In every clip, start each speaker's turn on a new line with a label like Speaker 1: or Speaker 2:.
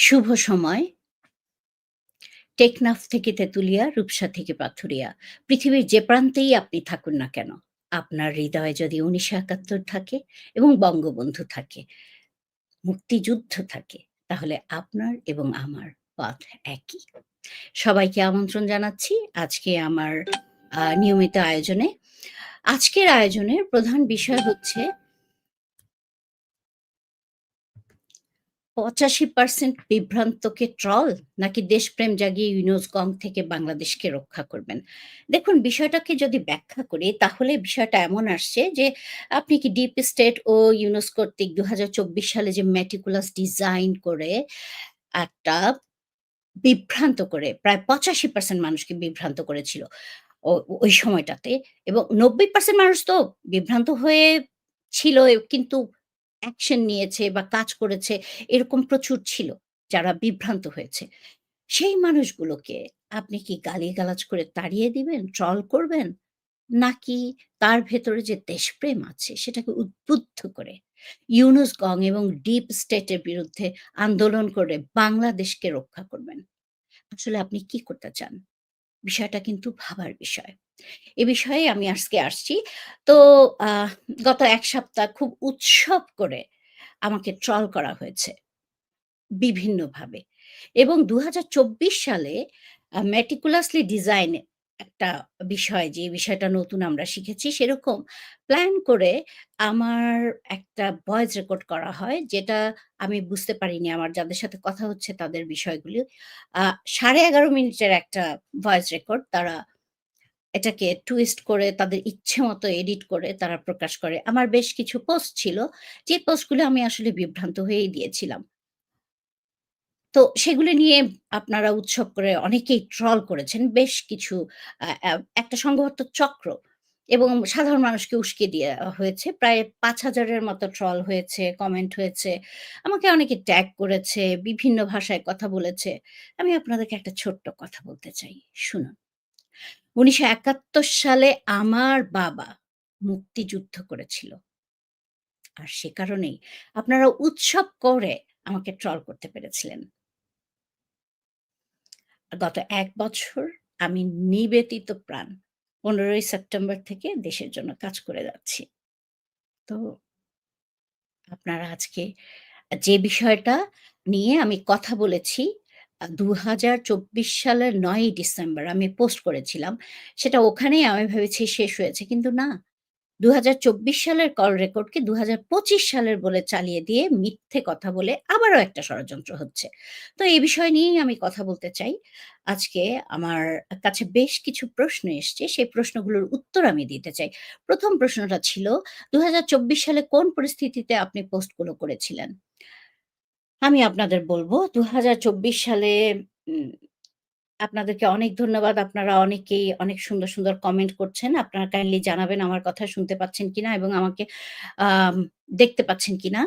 Speaker 1: শুভ সময়। টেকনাফ থেকে তেঁতুলিয়া, রূপসা থেকে পাথুরিয়া। পৃথিবীর যে প্রান্তেই আপনি থাকুন না কেন, আপনার হৃদয়ে যদি ১৯৭১ থাকে এবং বঙ্গবন্ধু থাকে, মুক্তিযুদ্ধ থাকে, তাহলে আপনার এবং আমার পথ একই। সবাইকে আমন্ত্রণ জানাচ্ছি আজকে আমার নিয়মিত আয়োজনে। আজকের আয়োজনের প্রধান বিষয় হচ্ছে ৮৫% বিভ্রান্তকে ট্রল নাকি দেশপ্রেম জাগিয়ে ইউনুস-গং থেকে বাংলাদেশকে রক্ষা করবেন? দেখুন, বিষয়টাকে যদি ব্যাখ্যা করি, তাহলে বিষয়টা এমন আসছে যে, আপনি কি ডিপ স্টেট ও ইউনুস কর্তৃক ২০২৪ সালে যে মেটিকুলাস ডিজাইন করে একটা বিভ্রান্ত করে, প্রায় ৮৫% মানুষকে বিভ্রান্ত করেছিল ওই সময়টাতে এবং ৯০% মানুষ তো বিভ্রান্ত হয়ে ছিল, কিন্তু অ্যাকশন নিয়েছে বা কাজ করেছে এরকম প্রচুর ছিল যারা বিভ্রান্ত হয়েছে। সেই মানুষগুলোকে আপনি কি গালিগালাজ করে তাড়িয়ে দিবেন, ট্রল করবেন? নাকি তার ভেতরে যে দেশপ্রেম আছে সেটাকে উদ্বুদ্ধ করে ইউনুস গং এবং ডিপ স্টেটের বিরুদ্ধে আন্দোলন করে বাংলাদেশকে রক্ষা করবেন? আসলে আপনি কি করতে চান? বিষয়টা কিন্তু ভাবার বিষয়। এ বিষয়ে আমি আজকে আসছি। তো গত এক সপ্তাহ খুব উৎসব করে আমাকে ট্রল করা হয়েছে, বিভিন্নভাবে এবং দু হাজার চব্বিশ সালে মেটিকুলাসলি ডিজাইন একটা বিষয় যে বিষয়টা নতুন আমরা শিখেছি সেরকম প্ল্যান করে আমার একটা ভয়েস রেকর্ড করা হয় যেটা আমি বুঝতে পারিনি আমার যাদের সাথে কথা হচ্ছে তাদের বিষয়গুলি। সাড়ে এগারো মিনিটের একটা ভয়েস রেকর্ড তারা এটাকে টুইস্ট করে তাদের ইচ্ছে মতো এডিট করে তারা প্রকাশ করে। আমার বেশ কিছু পোস্ট ছিল, যে পোস্টগুলো আমি আসলে বিভ্রান্ত হয়েই দিয়েছিলাম। তো সেগুলি নিয়ে আপনারা উৎসব করে অনেকেই ট্রল করেছেন। বেশ কিছু একটা সংঘবদ্ধ চক্র এবং সাধারণ মানুষকে উস্কে দেয়া হয়েছে। প্রায় পাঁচ হাজারের মতো ট্রল হয়েছে, কমেন্ট হয়েছে। আমাকে অনেকে ট্যাগ করেছে, বিভিন্ন ভাষায় কথা বলেছে। আমি আপনাদেরকে একটা ছোট্ট কথা বলতে চাই। শুনুন। ১৯৭১ সালে আমার বাবা মুক্তিযুদ্ধ করেছিল। আর সে কারণেই আপনারা উৎসব করে আমাকে ট্রল করতে পেরেছিলেন। গত এক বছর আমি নিবেদিত প্রাণ ১৫ই সেপ্টেম্বর থেকে দেশের জন্য কাজ করে যাচ্ছি। তো আপনারা আজকে যে বিষয়টা নিয়ে আমি কথা বলেছি দু হাজার চব্বিশ সালের ৯ই ডিসেম্বর আমি পোস্ট করেছিলাম। সেটা ওখানেই আমি ভেবেছি শেষ হয়েছে। কিন্তু না। ২০২৪ সালের কল রেকর্ডকে ২০২৫ সালের বলে চালিয়ে দিয়ে মিথ্যে কথা বলে আবারও একটা ষড়যন্ত্র হচ্ছে। তো এই বিষয় নিয়েই আমি কথা বলতে চাই। আজকে আমার কাছে বেশ কিছু প্রশ্ন এসছে। সেই প্রশ্নগুলোর উত্তর আমি দিতে চাই। প্রথম প্রশ্নটা ছিল ২০২৪ সালে কোন পরিস্থিতিতে আপনি পোস্টগুলো করেছিলেন? আমি আপনাদের বলব ২০২৪ সালে আপনাদেরকে অনেক ধন্যবাদ। আপনারা অনেকেই অনেক সুন্দর, সুন্দর কমেন্ট করছেন। আপনারা কাইন্ডলি জানাবেন আমার কথা শুনতে পাচ্ছেন কিনা এবং আমাকে আম দেখতে পাচ্ছেন কিনা।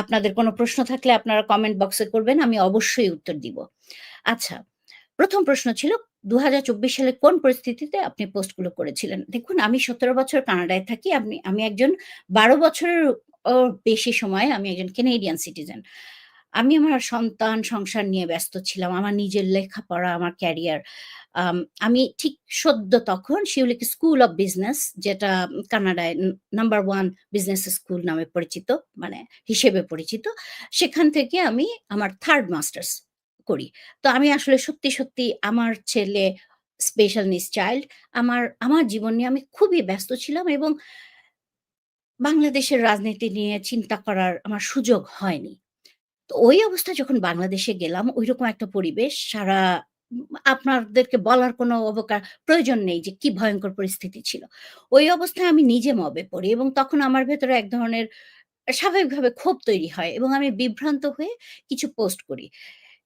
Speaker 1: আপনাদের কোনো প্রশ্ন থাকলে আপনারা কমেন্ট বক্সে করবেন। আমি অবশ্যই উত্তর দিব। আচ্ছা, প্রথম প্রশ্ন ছিল ২০২৪ সালে কোন পরিস্থিতিতে আপনি পোস্টগুলো করেছিলেন? দেখুন আমি ১৭ বছর কানাডায় থাকি। আপনি আমি একজন ১২ বছরের বেশি সময় আমি একজন কেনেডিয়ান সিটিজেন। আমি আমার সন্তান, সংসার নিয়ে ব্যস্ত ছিলাম। আমার নিজের লেখাপড়া, আমার ক্যারিয়ার। আমি ঠিক সদ্য তখন শিউলিক স্কুল অফ বিজনেস যেটা কানাডায় নাম্বার ওয়ান বিজনেস স্কুল নামে পরিচিত, মানে হিসেবে পরিচিত। সেখান থেকে আমি আমার থার্ড মাস্টার্স করি। তো আমি আসলে সত্যি, সত্যি আমার ছেলে স্পেশাল নিডস চাইল্ড। আমার আমার জীবন নিয়ে আমি খুবই ব্যস্ত ছিলাম এবং বাংলাদেশের রাজনীতি নিয়ে চিন্তা করার আমার সুযোগ হয়নি। তো ওই অবস্থায় যখন বাংলাদেশে গেলাম ঐরকম একটা পরিবেশ সারা আপনাদেরকে বলার কোনো অবকার প্রয়োজন নেই যে কি ভয়ঙ্কর পরিস্থিতি ছিল। ওই অবস্থায় আমি নিজে মবে পড়ি এবং তখন আমার ভেতরে এক ধরনের স্বাভাবিকভাবে ক্ষোভ তৈরি হয় এবং আমি বিভ্রান্ত হয়ে কিছু পোস্ট করি।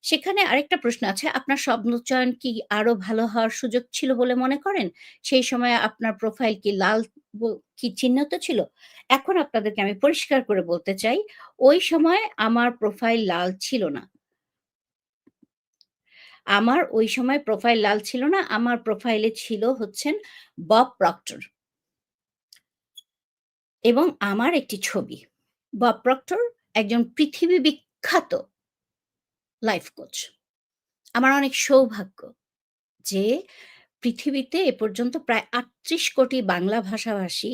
Speaker 1: সেখানে আরেকটা প্রশ্ন আছে, আপনার স্বপ্নচয়ন কি আরও ভালো হওয়ার সুযোগ ছিল বলে মনে করেন? সেই সময় আপনার প্রোফাইল কি লাল কি চিহ্নিত ছিল? এখন আপনাদেরকে আমি পরিষ্কার করে বলতে চাই, ওই সময় আমার প্রোফাইল লাল ছিল না। আমার ওই সময় প্রোফাইল লাল ছিল না। আমার প্রোফাইলে ছিল হচ্ছেন বব প্রক্টর। এবং আমার একটি ছবি। বব প্রক্টর একজন পৃথিবী বিখ্যাত লাইফ কোচ। আমার অনেক সৌভাগ্য যে পৃথিবীতে এ পর্যন্ত প্রায় ৩৮ কোটি বাংলা ভাষাভাষী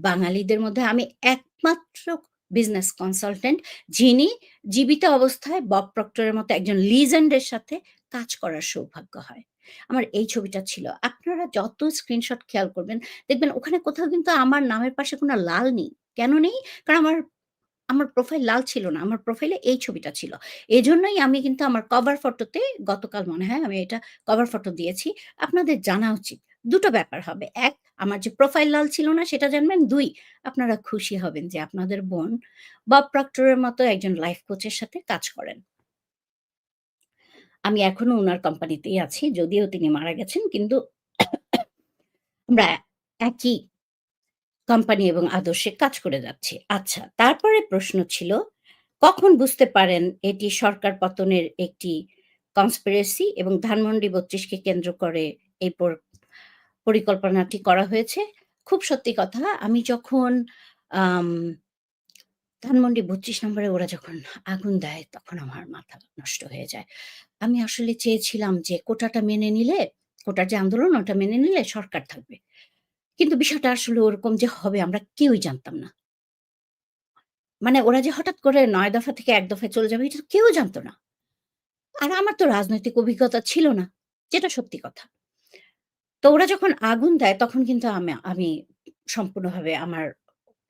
Speaker 1: বাঙালিদের মধ্যে আমি একমাত্র বিজনেস কনসালটেন্ট যিনি জীবিত অবস্থায় বব প্রক্টরের মতো একজন লিজেন্ডের সাথে কাজ করার সৌভাগ্য হয়। আমার এই ছবিটা ছিল। আপনারা যত স্ক্রিনশট খেয়াল করবেন, দেখবেন ওখানে কোথাও কিন্তু আমার নামের পাশে কোনো লাল নেই। কেন নেই? কারণ আমার আমার প্রোফাইল লাল ছিল না। আমার প্রোফাইলে এই ছবিটা ছিল। এই জন্যই আমি কিন্তু আমার কভার ফটোতে গতকাল মনে হয় আমি এটা কভার ফটো দিয়েছি। আপনাদের জানা উচিত। দুটো ব্যাপার হবে। এক, আমার যে প্রোফাইল লাল ছিল না সেটা জানবেন। দুই, আপনারা খুশি হবেন যে আপনাদের বোন বব প্রক্টরের মতো একজন লাইফ কোচের সাথে কাজ করেন। আমি এখনও ওনার কোম্পানিতেই আছি। যদিও তিনি মারা গেছেন, কিন্তু আমরা একই কোম্পানি এবং আদর্শে কাজ করে যাচ্ছি। আচ্ছা, তারপরে প্রশ্ন ছিল, কখন বুঝতে পারেন এটি সরকার পতনের একটি কনস্পিরেসি এবং ধানমন্ডি বত্রিশকে কেন্দ্র করে এই পর পরিকল্পনাটি করা হয়েছে? খুব সত্যি কথা আমি যখন ধানমন্ডি ৩২ নম্বরে ওরা যখন আগুন দেয় তখন আমার মাথা নষ্ট হয়ে যায়। আমি আসলে চেয়েছিলাম যে কোটাটা মেনে নিলে, কোটার যে আন্দোলন ওটা মেনে নিলে সরকার থাকবে। কিন্তু বিষয়টা আসলে ওরকম যে হবে আমরা কেউই জানতাম না। মানে ওরা যে হঠাৎ করে নয় দফা থেকে এক দফায় চলে যাবে এটা কেউ জানত না। আর আমার তো রাজনৈতিক অভিজ্ঞতা ছিল না। যেটা সত্যি কথা। তো ওরা যখন আগুন দেয় তখন কিন্তু আমি আমি সম্পূর্ণভাবে আমার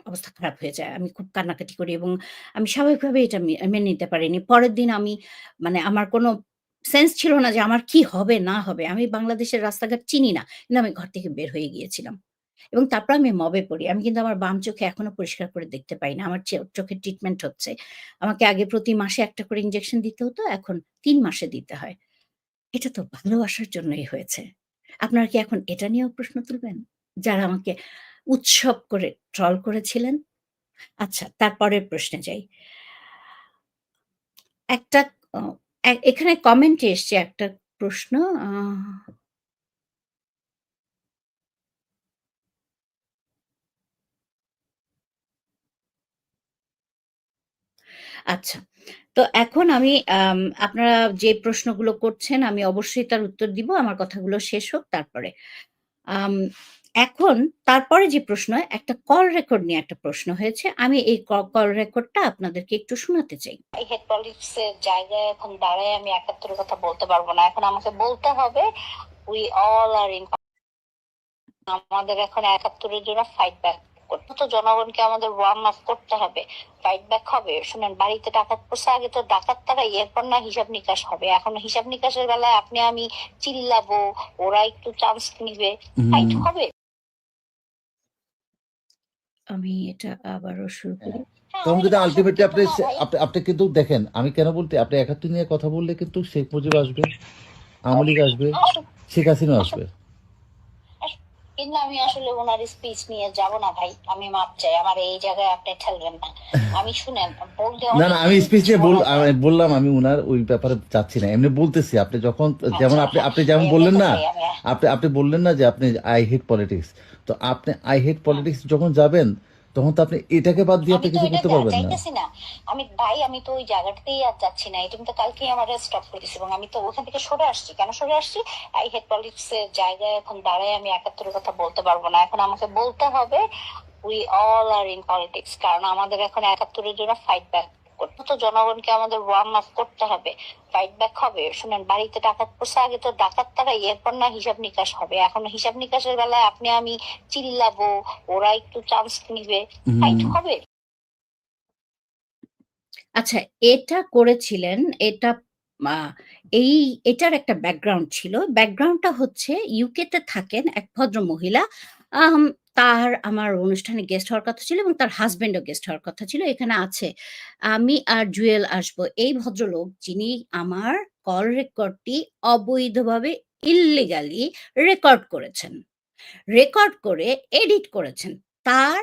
Speaker 1: অবস্থা খারাপ হয়ে যায়। আমি খুব কান্নাকাটি করি এবং আমি স্বাভাবিকভাবে এটা মেনে নিতে পারিনি। পরের দিন আমি মানে আমার কোনো সেন্স ছিল না যে আমার কি হবে, না হবে। আমি বাংলাদেশের রাস্তাঘাট চিনি না। কিন্তু আমি ঘর থেকে বের হয়ে গিয়েছিলাম। এবং তারপর আমি মবে পড়ি। আমি কিন্তু আমার বাম চোখে এখনও পরিষ্কার করে দেখতে পাই না। আমার চে চোখের ট্রিটমেন্ট হচ্ছে। আমাকে আগে প্রতি মাসে একটা করে ইনজেকশন দিতে হতো, এখন তিন মাসে দিতে হয়। এটা তো ভালোবাসার জন্যই হয়েছে। আপনারা কি এখন এটা নিয়েও প্রশ্ন তুলবেন? যারা আমাকে উৎসব করে ট্রল করেছিলেন? আচ্ছা, তারপরের প্রশ্নে যাই। একটা এখানে কমেন্টে এসছে একটা প্রশ্ন আচ্ছা। তো এখন আমি আপনারা যে প্রশ্নগুলো করছেন, আমি অবশ্যই তার উত্তর দিব। আমার কথাগুলো শেষ হোক তারপরে। এখন তারপরে যে প্রশ্ন, একটা কল রেকর্ড নিয়ে একটা প্রশ্ন হয়েছে। আমি এই কল রেকর্ডটা আপনাদেরকে একটু শোনাতে চাই।
Speaker 2: হেড পলিটিক্স এর জায়গায় এখন দাঁড়ায়, আমি ৭১ এর কথা বলতে পারব না। এখন আমাকে বলতে হবে উই অল আর ইন আমাদের এখন ৭১ এর জন্য ফাইট ব্যাক তো জনগণকে আমাদের ওয়ার্ম আপ করতে হবে। ফাইট ব্যাক হবে। শুনেন বাড়িতে ডাকাত পড়ছে আগে তো ডাকাত তাড়াই এরপর না হিসাব নিকাশ হবে। এখন হিসাব নিকাশের বেলায় আপনি আমি চিল্লাবো, ওরা একটু চান্স নিবে। ফাইট হবে।
Speaker 1: আমি এটা আবারও শুরু করি।
Speaker 2: হ্যাঁ,
Speaker 3: কারণ
Speaker 2: আমি
Speaker 3: যদি
Speaker 2: তো
Speaker 3: আল্টিমেটলি আপনি। আপনি কিন্তু দেখেন আমি কেন বলতে আপনি ৭১ নিয়ে কথা বললে কিন্তু শেখ মুজিব আসবে, আওয়ামী লীগ আসবে, শেখ
Speaker 2: অসম
Speaker 3: আসবে।
Speaker 2: কিন্তু আমি আসলে ওনার স্পিচ নিয়ে যাব না ভাই। আমি মাপ চাই। আমার এই জায়গায় আপনি ঠেলবেন না। আমি শুনে বলতে
Speaker 3: না, না আমি স্পিচ নিয়ে বললাম আমি ওনার ওই ব্যাপারে চাচ্ছি না। এমনি বলতেছি আপনি যখন যেমন
Speaker 2: আচ্ছা,
Speaker 3: আপনি
Speaker 2: হ্যাঁ।
Speaker 3: আপনি যেমন বললেন না, আপনি আপনি বললেন না যে আপনি আই হেট পলিটিক্স। তো আপনি আই হেট পলিটিক্স যখন যাবেন তখন তো আপনি এটাকে বাদ দিয়ে আপনি কিছু করতে পারবেন না।
Speaker 2: না। আমি ভাই আমি তো ওই জায়গাটাতেই আর যাচ্ছি না। এটা তো কালকে আমার স্টপ করে দিছে এবং আমি তো ওখান থেকে সরে আসছি। কেন সরে আসছি? আই হেড পলিটিক্স এর জায়গায় এখন দাঁড়ায় আমি একাত্তরের কথা বলতে পারব না। এখন আমাকে বলতে হবে we all are in politics কারণ আমাদের এখন একাত্তরের জন্য ফাইট ব্যাক তো জনগণকে আমাদের ওয়ার্ম আপ করতে হবে। ফাইট ব্যাক হবে। শুনেন বাড়িতে ডাকাত পড়ছে আগে তো ডাকাত তাড়াই এরপর না হিসাব নিকাশ হবে। এখন হিসাব নিকাশের বেলায় আপনি আমি চিল্লাবো, ওরা একটু চান্স নিবে। ফাইট হবে।
Speaker 1: আচ্ছা, এটা করেছিলেন এটা এই এটার একটা ব্যাকগ্রাউন্ড ছিল। ব্যাকগ্রাউন্ডটা হচ্ছে ইউকেতে থাকেন এক ভদ্রমহিলা। আম তার আমার অনুষ্ঠানে গেস্ট হওয়ার কথা ছিল এবং তার হাসব্যান্ডও গেস্ট হওয়ার কথা ছিল। এখানে আছে। আমি আর জুয়েল আসব। এই ভদ্রলোক যিনি আমার কল রেকর্ডটি অবৈধভাবে ইল্লিগালি রেকর্ড করেছেন। রেকর্ড করে এডিট করেছেন। তার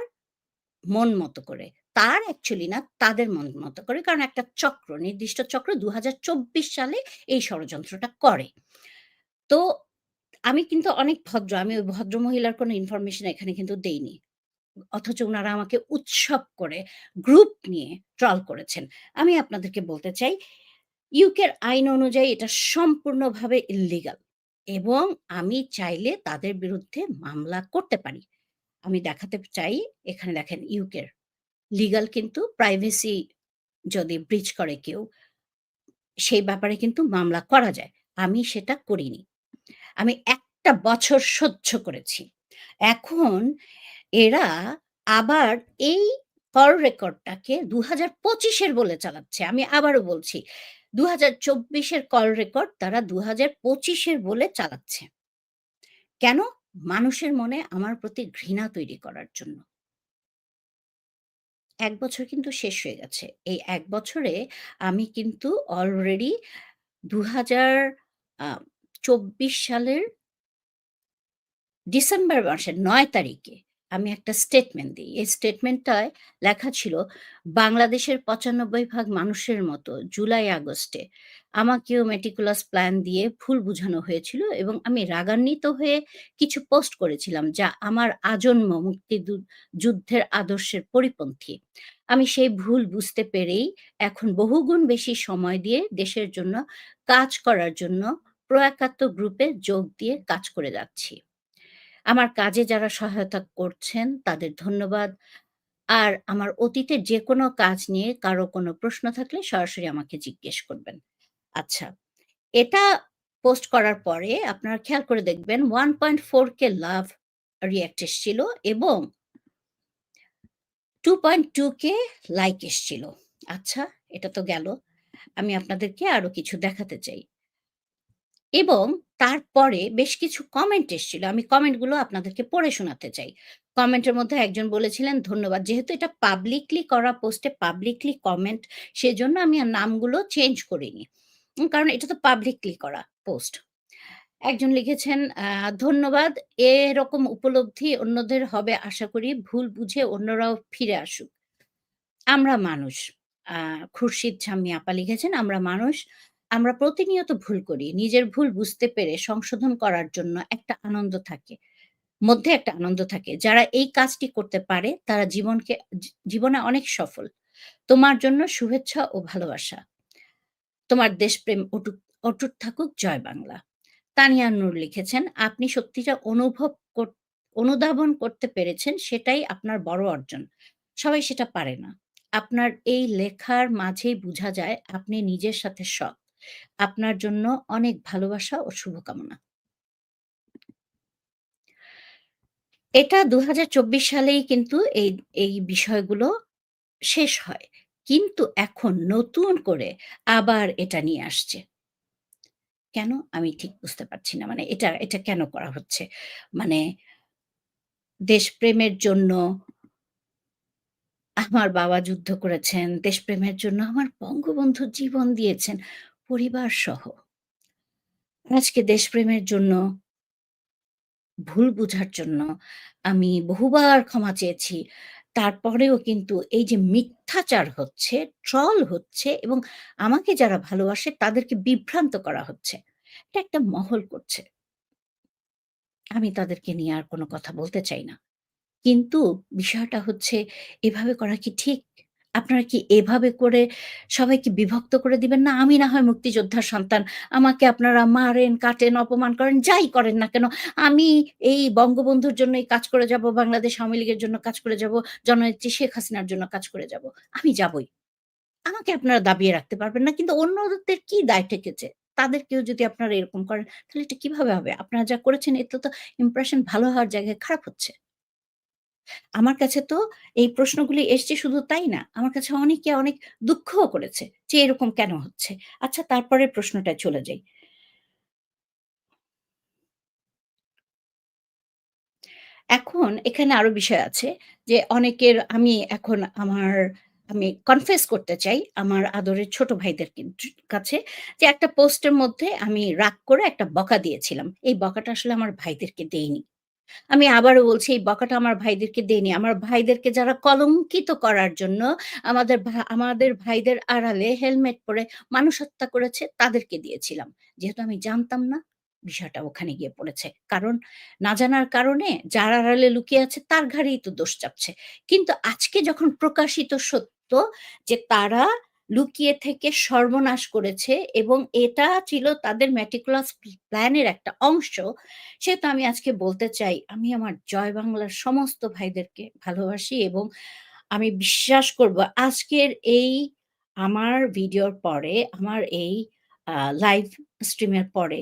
Speaker 1: মন মতো করে। তার অ্যাকচুয়ালি না তাদের মন মতো করে। কারণ একটা চক্র, নির্দিষ্ট চক্র ২০২৪ সালে এই ষড়যন্ত্রটা করে। তো আমি কিন্তু অনেক ভদ্র। আমি ওই ভদ্র মহিলার কোনো ইনফরমেশন এখানে কিন্তু দেইনি। অথচ ওনারা আমাকে উৎসব করে গ্রুপ নিয়ে ট্রল করেছেন। আমি আপনাদেরকে বলতে চাই ইউকের আইন অনুযায়ী এটা সম্পূর্ণভাবে ইল্লিগাল এবং আমি চাইলে তাদের বিরুদ্ধে মামলা করতে পারি। আমি দেখাতে চাই, এখানে দেখেন ইউকের লিগাল কিন্তু প্রাইভেসি যদি ব্রিচ করে কেউ, সেই ব্যাপারে কিন্তু মামলা করা যায়। আমি সেটা করিনি। আমি একটা বছর সহ্য করেছি। এখন এরা আবার এই কল রেকর্ডটাকে দু হাজার পঁচিশের বলে চালাচ্ছে। আমি আবারও বলছি দু হাজার চব্বিশের কল রেকর্ড তারা দু হাজার পঁচিশের বলে চালাচ্ছে। কেন? মানুষের মনে আমার প্রতি ঘৃণা তৈরি করার জন্য। এক বছর কিন্তু শেষ হয়ে গেছে। এই এক বছরে আমি কিন্তু অলরেডি ২০০০ আ ২৪ সালের ডিসেম্বর মাসের নয় তারিখে আমি একটা স্টেটমেন্ট দিই। এই স্টেটমেন্টটায় লেখা ছিল, "বাংলাদেশের ৯৫ ভাগ মানুষের মতো জুলাই আগস্টে আমাকেও মেটিকুলাস প্ল্যান দিয়ে ভুল বুঝানো হয়েছিল এবং আমি রাগান্বিত হয়ে কিছু পোস্ট করেছিলাম যা আমার আজন্ম মুক্তিদু যুদ্ধের আদর্শের পরিপন্থী। আমি সেই ভুল বুঝতে পেরেই এখন বহুগুণ বেশি সময় দিয়ে দেশের জন্য কাজ করার জন্য প্রো-একাত্ম গ্রুপে যোগ দিয়ে কাজ করে যাচ্ছি। আমার কাজে যারা সহায়তা করছেন তাদের ধন্যবাদ। আর আমার অতীতের যেকোনো কাজ নিয়ে কারও কোনো প্রশ্ন থাকলে সরাসরি আমাকে জিজ্ঞেস করবেন।" আচ্ছা, এটা পোস্ট করার পরে আপনারা খেয়াল করে দেখবেন 1.4 কে লাভ রিয়াক্ট এসছিল এবং 2.2 কে লাইক এসছিল। আচ্ছা, এটা তো গেল। আমি আপনাদেরকে আরও কিছু দেখাতে চাই। এবং তারপরে বেশ কিছু কমেন্ট এসছিল। আমি কমেন্টগুলো আপনাদেরকে পড়ে শোনাতে চাই। কমেন্টের মধ্যে একজন বলেছিলেন, "ধন্যবাদ। যেহেতু এটা পাবলিকলি করা পোস্টে পাবলিকলি কমেন্ট সেজন্য আমি আর নামগুলো চেঞ্জ করিনি। কারণ এটা তো পাবলিকলি করা পোস্ট।" একজন লিখেছেন, "ধন্যবাদ। এরকম উপলব্ধি অন্যদের হবে আশা করি। ভুল বুঝে অন্যরাও ফিরে আসুক। আমরা মানুষ।" আ খুরশিদ শাম্মী আপা লিখেছেন, "আমরা মানুষ। আমরা প্রতিনিয়ত ভুল করি। নিজের ভুল বুঝতে পেরে সংশোধন করার জন্য একটা আনন্দ থাকে। মধ্যে একটা আনন্দ থাকে। যারা এই কাজটি করতে পারে তারা জীবনকে জীবনে অনেক সফল। তোমার জন্য শুভেচ্ছা ও ভালোবাসা। তোমার দেশপ্রেম অটুট অটুট থাকুক। জয় বাংলা।" তানিয়া নূর লিখেছেন, "আপনি সত্যিটা অনুভব অনুধাবন করতে পেরেছেন সেটাই আপনার বড় অর্জন। সবাই সেটা পারে না। আপনার এই লেখার মাঝেই বুঝা যায় আপনি নিজের সাথে সৎ। আপনার জন্য অনেক ভালোবাসা ও শুভকামনা।" এটা ২০২৪ সালেই কিন্তু এই এই বিষয়গুলো শেষ হয়। কিন্তু এখন নতুন করে আবার এটা নিয়ে আসছে। কেন? আমি ঠিক বুঝতে পারছি না। মানে এটা এটা কেন করা হচ্ছে? মানে দেশপ্রেমের জন্য আমার বাবা যুদ্ধ করেছেন। দেশপ্রেমের জন্য আমার বঙ্গবন্ধু জীবন দিয়েছেন পরিবারসহ। আজকে দেশপ্রেমের জন্য ভুল বুঝার জন্য আমি বহুবার ক্ষমা চেয়েছি। তারপরেও কিন্তু এই যে মিথ্যাচার হচ্ছে, ট্রল হচ্ছে এবং আমাকে যারা ভালোবাসে তাদেরকে বিভ্রান্ত করা হচ্ছে। এটা একটা মহল করছে। আমি তাদেরকে নিয়ে আর কোনো কথা বলতে চাই না। কিন্তু বিষয়টা হচ্ছে এভাবে করা কি ঠিক? আপনারা কি এভাবে করে সবাইকে বিভক্ত করে দিবেন না? আমি না হয় মুক্তিযোদ্ধার সন্তান। আমাকে আপনারা মারেন, কাটেন, অপমান করেন, যাই করেন না কেন, আমি এই বঙ্গবন্ধুর জন্যই কাজ করে যাব, বাংলাদেশ আওয়ামী লীগের জন্য কাজ করে যাব, জননেত্রী শেখ হাসিনার জন্য কাজ করে যাব। আমি যাবই। আমাকে আপনারা দাবিয়ে রাখতে পারবেন না। কিন্তু অন্যদের কি দায় ঠেকেছে? তাদের কেউ যদি আপনারা এরকম করেন তাহলে এটা কীভাবে হবে? আপনারা যা করেছেন এতে তো ইমপ্রেশন ভালো হওয়ার জায়গায় খারাপ হচ্ছে। আমার কাছে তো এই প্রশ্নগুলি এসছে শুধু তাই না। আমার কাছে অনেকে অনেক দুঃখও করেছে যে এরকম কেন হচ্ছে? আচ্ছা তারপরে প্রশ্নটা চলে যাই। এখন এখানে আরও বিষয় আছে যে অনেকের আমি এখন আমার, আমি কনফেস করতে চাই আমার আদরের ছোট ভাইদের কাছে যে একটা পোস্টের মধ্যে আমি রাগ করে একটা বকা দিয়েছিলাম। এই বকাটা আসলে আমার ভাইদেরকে দেইনি। আমি আবারও বলছি, এই বকাটা আমার ভাইদেরকে দেইনি। আমার ভাইদেরকে যারা কলঙ্কিত করার জন্য আমাদের আমাদের ভাইদের আড়ালে হেলমেট পরে মানুষ হত্যা করেছে, তাদেরকে দিয়েছিলাম। যেহেতু আমি জানতাম না, বিষয়টা ওখানে গিয়ে পড়েছে। কারণ, না জানার কারণে যার আড়ালে লুকিয়ে আছে, তার ঘাড়েই তো দোষ চাপছে। কিন্তু আজকে যখন প্রকাশিত সত্য যে তারা লুকিয়ে থেকে সর্বনাশ করেছে এবং এটা ছিল তাদের পি প্ল্যানের একটা অংশ। সেহেতু আমি আজকে বলতে চাই, আমি আমার জয় বাংলার সমস্ত ভাইদেরকে ভালোবাসি এবং আমি বিশ্বাস করব আজকের এই আমার ভিডিওর পরে, আমার এই লাইভ স্ট্রিমের পরে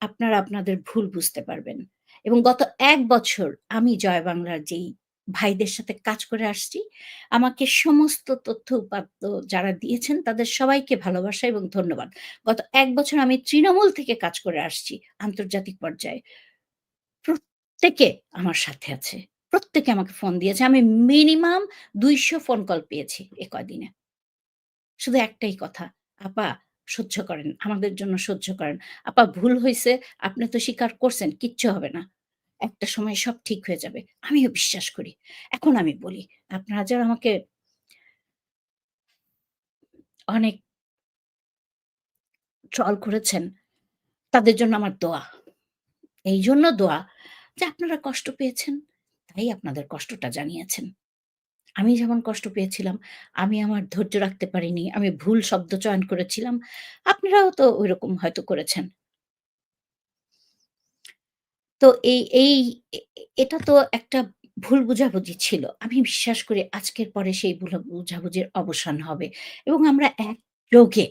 Speaker 1: আপনারা আপনাদের ভুল বুঝতে পারবেন। এবং গত এক বছর আমি জয় বাংলার যেই ভাইদের সাথে কাজ করে আসছি, আমাকে সমস্ত তথ্য উপাত্ত যারা দিয়েছেন তাদের সবাইকে ভালোবাসা এবং ধন্যবাদ। গত এক বছর আমি তৃণমূল থেকে কাজ করে আসছি আন্তর্জাতিক পর্যায়ে। প্রত্যেকে আমার সাথে আছে। প্রত্যেকে আমাকে ফোন দিয়েছে। আমি মিনিমাম ২০০ ফোন কল পেয়েছি এ কয়দিনে। শুধু একটাই কথা, "আপা সহ্য করেন, আমাদের জন্য সহ্য করেন। আপা ভুল হয়েছে আপনি তো স্বীকার করছেন, কিচ্ছু হবে না। একটা সময় সব ঠিক হয়ে যাবে।" আমিও বিশ্বাস করি। এখন আমি বলি, আপনারা যারা আমাকে অনেক ট্রল করেছেন, তাদের জন্য আমার দোয়া। এই জন্য দোয়া যে আপনারা কষ্ট পেয়েছেন, তাই আপনাদের কষ্টটা জানিয়েছেন। আমি যেমন কষ্ট পেয়েছিলাম, আমি আমার ধৈর্য রাখতে পারিনি। আমি ভুল শব্দ চয়ন করেছিলাম। আপনারাও তো ঐরকম হয়তো করেছেন। তো এই এই এটা তো একটা ভুল বোঝাবুঝি ছিল। আমি বিশ্বাস করি আজকের পরে সেই ভুল বোঝাবুঝির অবসান হবে এবং আমরা একযোগে,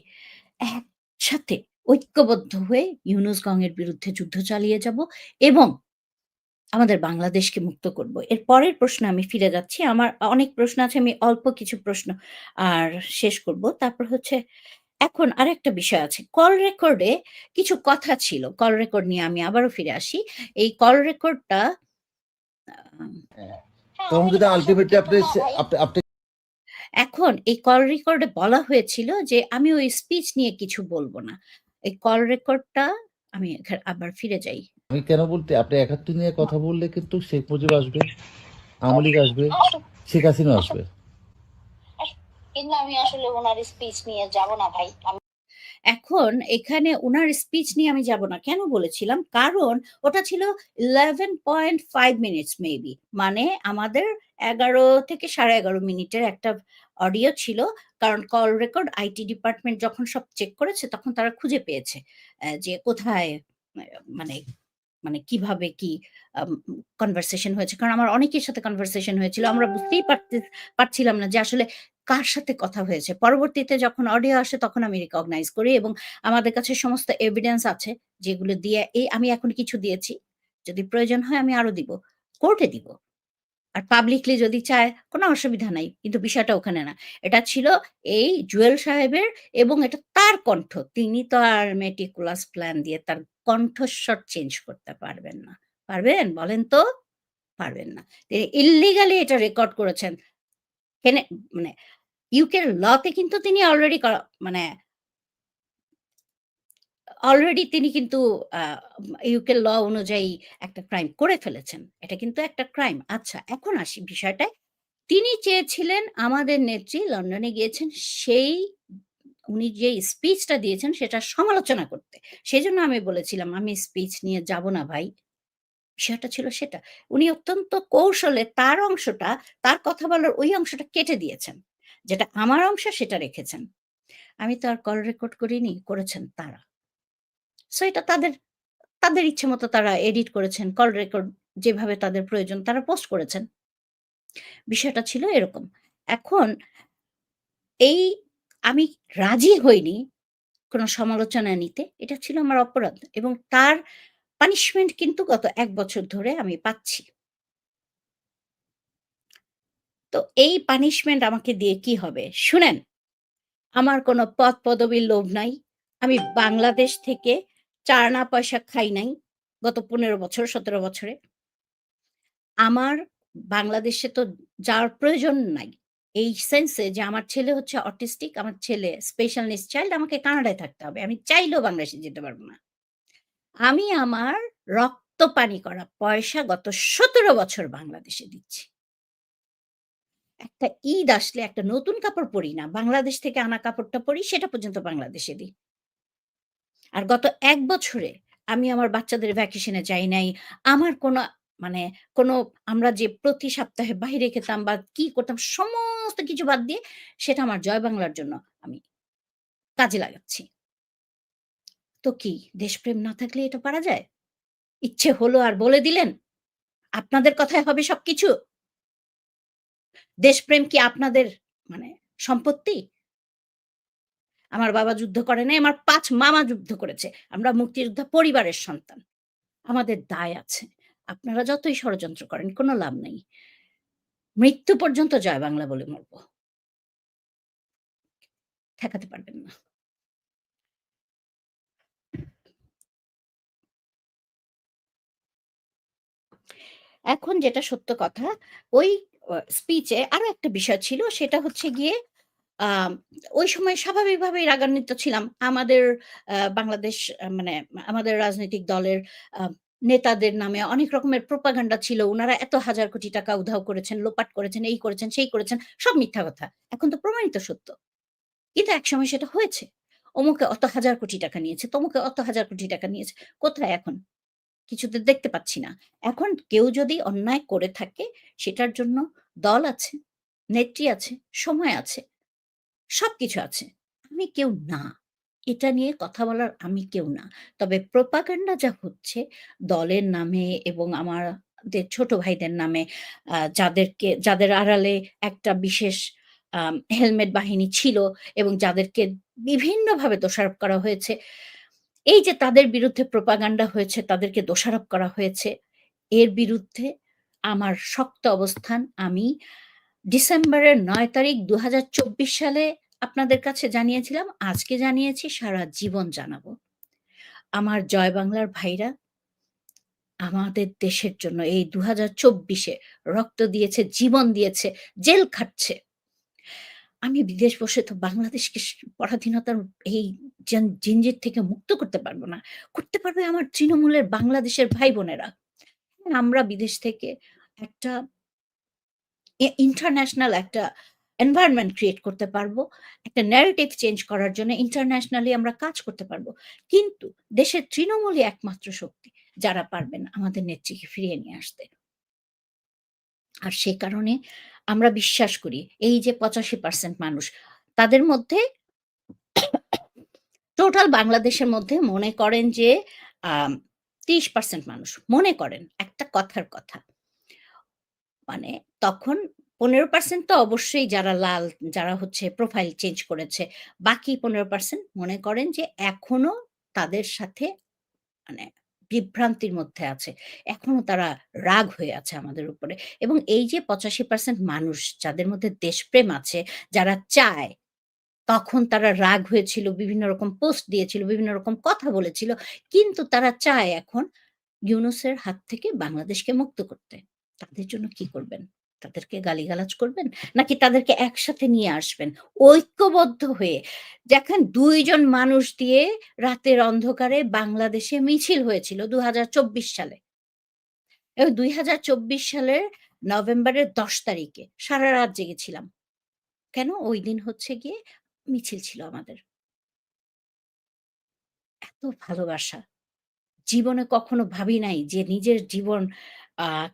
Speaker 1: একসাথে ঐক্যবদ্ধ হয়ে ইউনুস গংয়ের বিরুদ্ধে যুদ্ধ চালিয়ে যাব এবং আমাদের বাংলাদেশকে মুক্ত করব। এর পরের প্রশ্ন আমি ফিরে যাচ্ছি। আমার অনেক প্রশ্ন আছে। আমি অল্প কিছু প্রশ্ন আর শেষ করব। তারপর হচ্ছে এখন আরেকটা বিষয় আছে। কল রেকর্ডে কিছু কথা ছিল। কল রেকর্ড নিয়ে আমি আবারও ফিরে আসি। এই কল রেকর্ডটা
Speaker 3: হ্যাঁ। আল্টিমেটলি আপনি। আপনি
Speaker 1: এখন এই কল রেকর্ডে বলা হয়েছিল যে আমি ওই স্পিচ নিয়ে কিছু বলব না। এই কল রেকর্ডটা আমি আবার ফিরে যাই।
Speaker 3: আমি কেন বলতে আপনি ৭১ নিয়ে কথা বললে কিন্তু শেখ মুজিব আসবে, আওয়ামী লীগ আসবে, শেখ
Speaker 2: অসুখ
Speaker 3: আসবে।
Speaker 2: কিন্তু আমি আসলে উনার স্পিচ নিয়ে যাব না ভাই।
Speaker 1: এখন এখানে উনার স্পিচ নিয়ে আমি যাব না। কেন বলেছিলাম? কারণ ওটা ছিল 11.5 মিনিটস মেবি। মানে আমাদের ১১ থেকে ১১.৫ মিনিটের একটা অডিও ছিল। কারণ কল রেকর্ড আইটি ডিপার্টমেন্ট যখন সব চেক করেছে, তখন তারা খুঁজে পেয়েছে। যে কোথায় মানে মানে কীভাবে কি কনভারসেশন হয়েছে। কারণ আমার অনেকের সাথে কনভারসেশন হয়েছিল। আমরা বুঝতেই পারতে, পারছিলাম না যে আসলে কার সাথে কথা হয়েছে। পরবর্তীতে যখন অডিও আসে তখন আমি রিকগনাইজ করি এবং আমাদের কাছে সমস্ত এভিডেন্স আছে যেগুলো দিয়ে, এই আমি এখন কিছু দিয়েছি। যদি প্রয়োজন হয় আমি আরও দিব। কোর্টে দিব। আর পাবলিকলি যদি চায়, কোনো অসুবিধা নাই। কিন্তু বিষয়টা ওখানে না। এটা ছিল এই জুয়েল সাহেবের এবং এটা তার কণ্ঠ। তিনি তো আর মেটিকুলাস প্ল্যান দিয়ে তার কণ্ঠস্বর চেঞ্জ করতে পারবেন না। পারবেন? বলেন তো? পারবেন না। তিনি ইল্লিগালি এটা রেকর্ড করেছেন। কেনে মানে ইউকের ল তে কিন্তু তিনি অলরেডি মানে অলরেডি তিনি কিন্তু, আ ইউকের ল অনুযায়ী একটা ক্রাইম করে ফেলেছেন। এটা কিন্তু একটা ক্রাইম। আচ্ছা এখন আসি বিষয়টায়। তিনি চেয়েছিলেন আমাদের নেত্রী লন্ডনে গিয়েছেন, সেই উনি যেই স্পিচটা দিয়েছেন সেটা সমালোচনা করতে। সেজন্য আমি বলেছিলাম, আমি স্পিচ নিয়ে যাব না ভাই। বিষয়টা ছিল সেটা। উনি অত্যন্ত কৌশলে তার অংশটা, তার কথা বলার ওই অংশটা কেটে দিয়েছেন। যেটা আমার অংশ সেটা রেখেছেন। আমি তো আর কল রেকর্ড করিনি, করেছেন তারা। সো এটা তাদের, তাদের ইচ্ছে মতো তারা এডিট করেছেন। কল রেকর্ড যেভাবে তাদের প্রয়োজন তারা পোস্ট করেছেন। বিষয়টা ছিল এরকম। এখন এই আমি রাজি হইনি কোন সমালোচনা নিতে। এটা ছিল আমার অপরাধ এবং তার পানিশমেন্ট কিন্তু গত ১ বছর ধরে আমি পাচ্ছি। তো এই পানিশমেন্ট আমাকে দিয়ে কি হবে? শুনেন, আমার কোন পদ পদবীর লোভ নাই। আমি বাংলাদেশ থেকে ৪ আনা পয়সা খাই নাই গত ১৫ বছর ১৭ বছরে। আমার বাংলাদেশে তো যাওয়ার প্রয়োজন নাই। এই সেন্সে যে আমার ছেলে হচ্ছে অটিস্টিক, আমার ছেলে স্পেশাল নিডস চাইল্ড আমাকে কানাডায় থাকতে হবে। আমি চাইলেও বাংলাদেশে যেতে পারব না। আমি আমার রক্ত পানি করা পয়সা গত ১৭ বছর বাংলাদেশে দিচ্ছি। একটা ঈদ আসলে একটা নতুন কাপড় পরি না। বাংলাদেশ থেকে আনা কাপড়টা পরি, সেটা পর্যন্ত বাংলাদেশে দিই। আর গত এক বছরে আমি আমার বাচ্চাদের ভ্যাকেশনে যাই নাই। আমার কোন মানে কোনো আমরা যে প্রতি সপ্তাহে বাহিরে খেতাম বা কি করতাম, সমস্ত কিছু বাদ দিয়ে সেটা আমার জয় বাংলার জন্য আমি কাজে লাগাচ্ছি। তো কি দেশপ্রেম না থাকলে এটা পারা যায়? ইচ্ছে হলো আর বলে দিলেন? আপনাদের কথায় হবে সবকিছু? দেশপ্রেম কি আপনাদের মানে সম্পত্তি? আমার বাবা যুদ্ধ করে নাই, আমার পাঁচ মামা যুদ্ধ করেছে। আমরা মুক্তিযোদ্ধা পরিবারের সন্তান। আমাদের দায় আছে। আপনারা যতই ষড়যন্ত্র করেন কোনো লাভ নেই মৃত্যু পর্যন্ত জয় বাংলা বলে মরব। ঠেকাতে পারবেন না। এখন যেটা সত্য কথা, ওই স্পিচে আরও একটা বিষয় ছিল সেটা হচ্ছে গিয়ে ওই সময় স্বাভাবিকভাবেই রাগান্বিত ছিলাম। আমাদের বাংলাদেশ মানে আমাদের রাজনৈতিক দলের নেতাদের নামে অনেক রকমের প্রোপাগান্ডা ছিল। ওনারা এত হাজার কোটি টাকা উধাও করেছেন, লোপাট করেছেন, এই করেছেন, সেই করেছেন। সব মিথ্যা কথা। এখন তো প্রমাণিত সত্য। কিন্তু একসময় সেটা হয়েছে। অমুকে অত হাজার কোটি টাকা নিয়েছে, তমুকে অত হাজার কোটি টাকা নিয়েছে। কোথায় এখন? কিছু তো দেখতে পাচ্ছি না। এখন কেউ যদি অন্যায় করে থাকে সেটার জন্য দল আছে, নেত্রী আছে, সময় আছে, সব কিছু আছে। আমি কেউ না। এটা নিয়ে কথা বলার আমি কেউ না। তবে প্রোপাগান্ডা যা হচ্ছে দলের নামে এবং আমাদের ছোট ভাইদের নামে যাদেরকে যাদের আড়ালে একটা বিশেষ হেলমেট বাহিনী ছিল এবং যাদেরকে বিভিন্নভাবে দোষারোপ করা হয়েছে। এই যে তাদের বিরুদ্ধে প্রোপাগান্ডা হয়েছে, তাদেরকে দোষারোপ করা হয়েছে, এর বিরুদ্ধে আমার শক্ত অবস্থান আমি ডিসেম্বরের নয় তারিখ ২০২৪ সালে আপনাদের কাছে জানিয়েছিলাম। আজকে জানিয়েছি, সারা জীবন জানাব। আমার জয় বাংলার ভাইরা আমাদের দেশের জন্য এই ২০২৪ এ রক্ত দিয়েছে, জীবন দিয়েছে, জেল খাটছে। আমি বিদেশ বসে তো বাংলাদেশকে পরাধীনতার এই জেন, জিঞ্জির থেকে মুক্ত করতে পারব না। করতে পারবে আমার তৃণমূলের বাংলাদেশের ভাই-বোনেরা। আমরা বিদেশ থেকে একটা ইন্টারন্যাশনাল একটা এনভায়রনমেন্ট ক্রিয়েট করতে পারব। একটা ন্যারেটিভ চেঞ্জ করার জন্য ইন্টারন্যাশনালি আমরা কাজ করতে পারব। কিন্তু দেশের তৃণমূলই একমাত্র শক্তি যারা পারবেন আমাদের নেত্রীকে ফিরিয়ে নিয়ে আসতে। আর সে কারণে আমরা বিশ্বাস করি এই যে ৮৫% মানুষ তাদের মধ্যে টোটাল বাংলাদেশের মধ্যে মনে করেন যে আম ৩০% মানুষ মনে করেন একটা কথার কথা। মানে তখন ১৫% তো অবশ্যই যারা লাল, যারা হচ্ছে প্রোফাইল চেঞ্জ করেছে। বাকি ১৫% মনে করেন যে এখনও তাদের সাথে মানে বিভ্রান্তির মধ্যে আছে। এখনও তারা রাগ হয়ে আছে আমাদের উপরে। এবং এই যে ৮৫% মানুষ যাদের মধ্যে দেশপ্রেম আছে, যারা চায়, তখন তারা রাগ হয়েছিল, বিভিন্ন রকম পোস্ট দিয়েছিল, বিভিন্ন রকম কথা বলেছিল। কিন্তু তারা চায় এখন ইউনুসের হাত থেকে বাংলাদেশকে মুক্ত করতে। তাদের জন্য কি করবেন? তাদেরকে গালিগালাজ করবেন? নাকি তাদেরকে একসাথে নিয়ে আসবেন? ঐক্যবদ্ধ হয়ে দেখেন দুইজন মানুষ দিয়ে রাতের অন্ধকারে বাংলাদেশে মিছিল হয়েছিল ২০২৪ সালে। এবং ২০২৪ সালের নভেম্বরের ১০ তারিখে সারারাত জেগেছিলাম। কেন? ওইদিন হচ্ছে গিয়ে মিছিল ছিল আমাদের। এত ভালোবাসা। জীবনে কখনো ভাবি নাই যে নিজের জীবন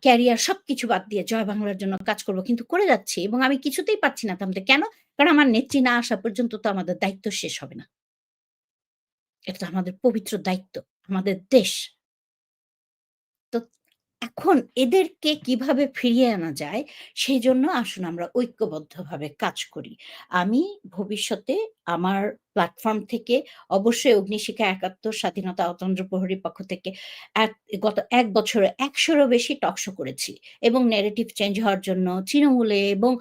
Speaker 1: ক্যারিয়ার সবকিছু বাদ দিয়ে জয় বাংলার জন্য কাজ করব। কিন্তু করে যাচ্ছি এবং আমি কিছুতেই পাচ্ছি না থামতে। কেন? কারণ আমার নেত্রী না আসা পর্যন্ত তো আমাদের দায়িত্ব শেষ হবে না। এটা আমাদের পবিত্র দায়িত্ব, আমাদের দেশ। তো এখন এদেরকে কীভাবে ফিরিয়ে আনা যায় সেই জন্য আসুন আমরা ঐক্যবদ্ধভাবে কাজ করি। আমি ভবিষ্যতে আমার প্ল্যাটফর্ম থেকে অবশ্যই অগ্নিশিখা ৭১ স্বাধীনতা অতন্দ্র প্রহরীর পক্ষ থেকে এক গত এক বছরে ১০০ রও বেশি টক শো করেছি এবং ন্যারেটিভ চেঞ্জ হওয়ার জন্য তৃণমূলে এবং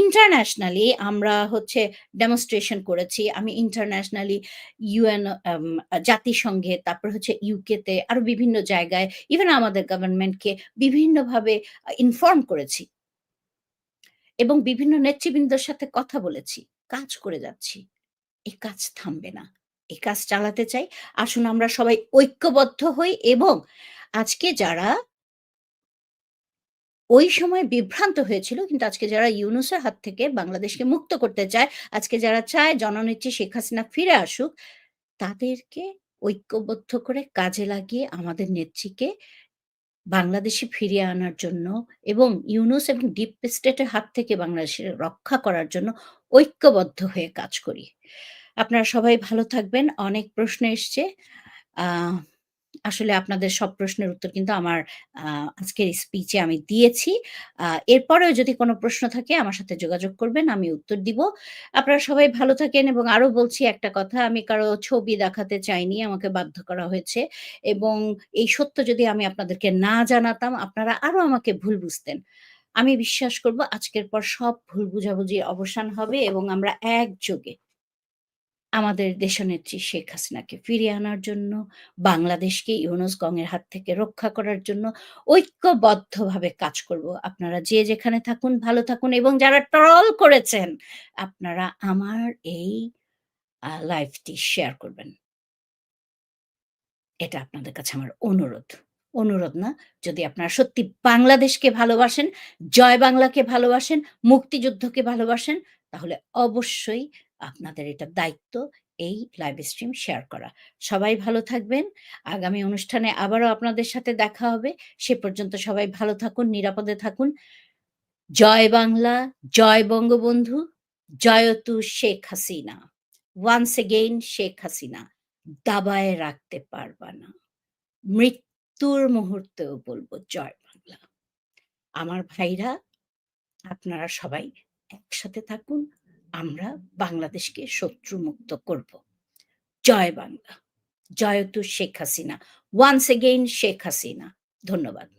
Speaker 1: ইন্টারন্যাশনালি আমরা হচ্ছে ডেমনস্ট্রেশন করেছি। আমি ইন্টারন্যাশনালি ইউএন জাতিসংঘে, তারপর হচ্ছে ইউকেতে আরও বিভিন্ন জায়গায় ইভেন আমাদের গভর্নমেন্টকে বিভিন্নভাবে আ ইনফর্ম করেছি। এবং বিভিন্ন নেতৃবৃন্দের সাথে কথা বলেছি। কাজ করে যাচ্ছি। এই কাজ থামবে না। এই কাজ চালাতে চাই। আসুন আমরা সবাই ঐক্যবদ্ধ হই এবং আজকে যারা ওই সময় বিভ্রান্ত হয়েছিল কিন্তু আজকে যারা ইউনুসের হাত থেকে বাংলাদেশকে মুক্ত করতে চায়, আজকে যারা চায় জননেত্রী শেখ হাসিনা ফিরে আসুক, তাদেরকে ঐক্যবদ্ধ করে কাজে লাগিয়ে আমাদের নেত্রীকে বাংলাদেশে ফিরিয়ে আনার জন্য এবং ইউনুস এবং ডিপ স্টেটের হাত থেকে বাংলাদেশের রক্ষা করার জন্য ঐক্যবদ্ধ হয়ে কাজ করি। আপনারা সবাই ভালো থাকবেন। অনেক প্রশ্ন এসছে। আ আসলে আপনাদের সব প্রশ্নের উত্তর কিন্তু আমার আজকের স্পিচে আমি দিয়েছি। এরপরেও যদি কোনো প্রশ্ন থাকে আমার সাথে যোগাযোগ করবেন, আমি উত্তর দিব। আপনারা সবাই ভালো থাকেন এবং আরও বলছি একটা কথা, আমি কারও ছবি দেখাতে চাইনি, আমাকে বাধ্য করা হয়েছে এবং এই সত্য যদি আমি আপনাদেরকে না জানাতাম, আপনারা আরও আমাকে ভুল বুঝতেন। আমি বিশ্বাস করব আজকের পর সব ভুল বুঝাবুঝির অবসান হবে এবং আমরা একযোগে আমাদের দেশনেত্রী শেখ হাসিনাকে ফিরিয়ে আনার জন্য, বাংলাদেশকে ইউনুস গংয়ের হাত থেকে রক্ষা করার জন্য ঐক্যবদ্ধভাবে কাজ করব। আপনারা যে যেখানে থাকুন ভালো থাকুন এবং যারা ট্রল করেছেন, আপনারা আমার এই আ লাইভটি শেয়ার করবেন। এটা আপনাদের কাছে আমার অনুরোধ। অনুরোধ না, যদি আপনারা সত্যি বাংলাদেশকে ভালোবাসেন, জয় বাংলাকে ভালোবাসেন, মুক্তিযুদ্ধকে ভালোবাসেন, তাহলে অবশ্যই আপনাদের এটা দায়িত্ব এই লাইভ স্ট্রিম শেয়ার করা। সবাই ভালো থাকবেন। আগামী অনুষ্ঠানে আবারও আপনাদের সাথে দেখা হবে। সে পর্যন্ত সবাই ভালো থাকুন, নিরাপদে থাকুন। জয় বাংলা, জয় বঙ্গবন্ধু, জয়তু Sheikh Hasina. Once again Sheikh Hasina. দাবায় রাখতে পারবা না। মৃত্যুর মুহূর্তেও বলব জয় বাংলা। আমার ভাইরা, আপনারা সবাই একসাথে থাকুন। আমরা বাংলাদেশকে শত্রুমুক্ত করব। জয় বাংলা। জয়তু Sheikh Hasina. Once again Sheikh Hasina. ধন্যবাদ।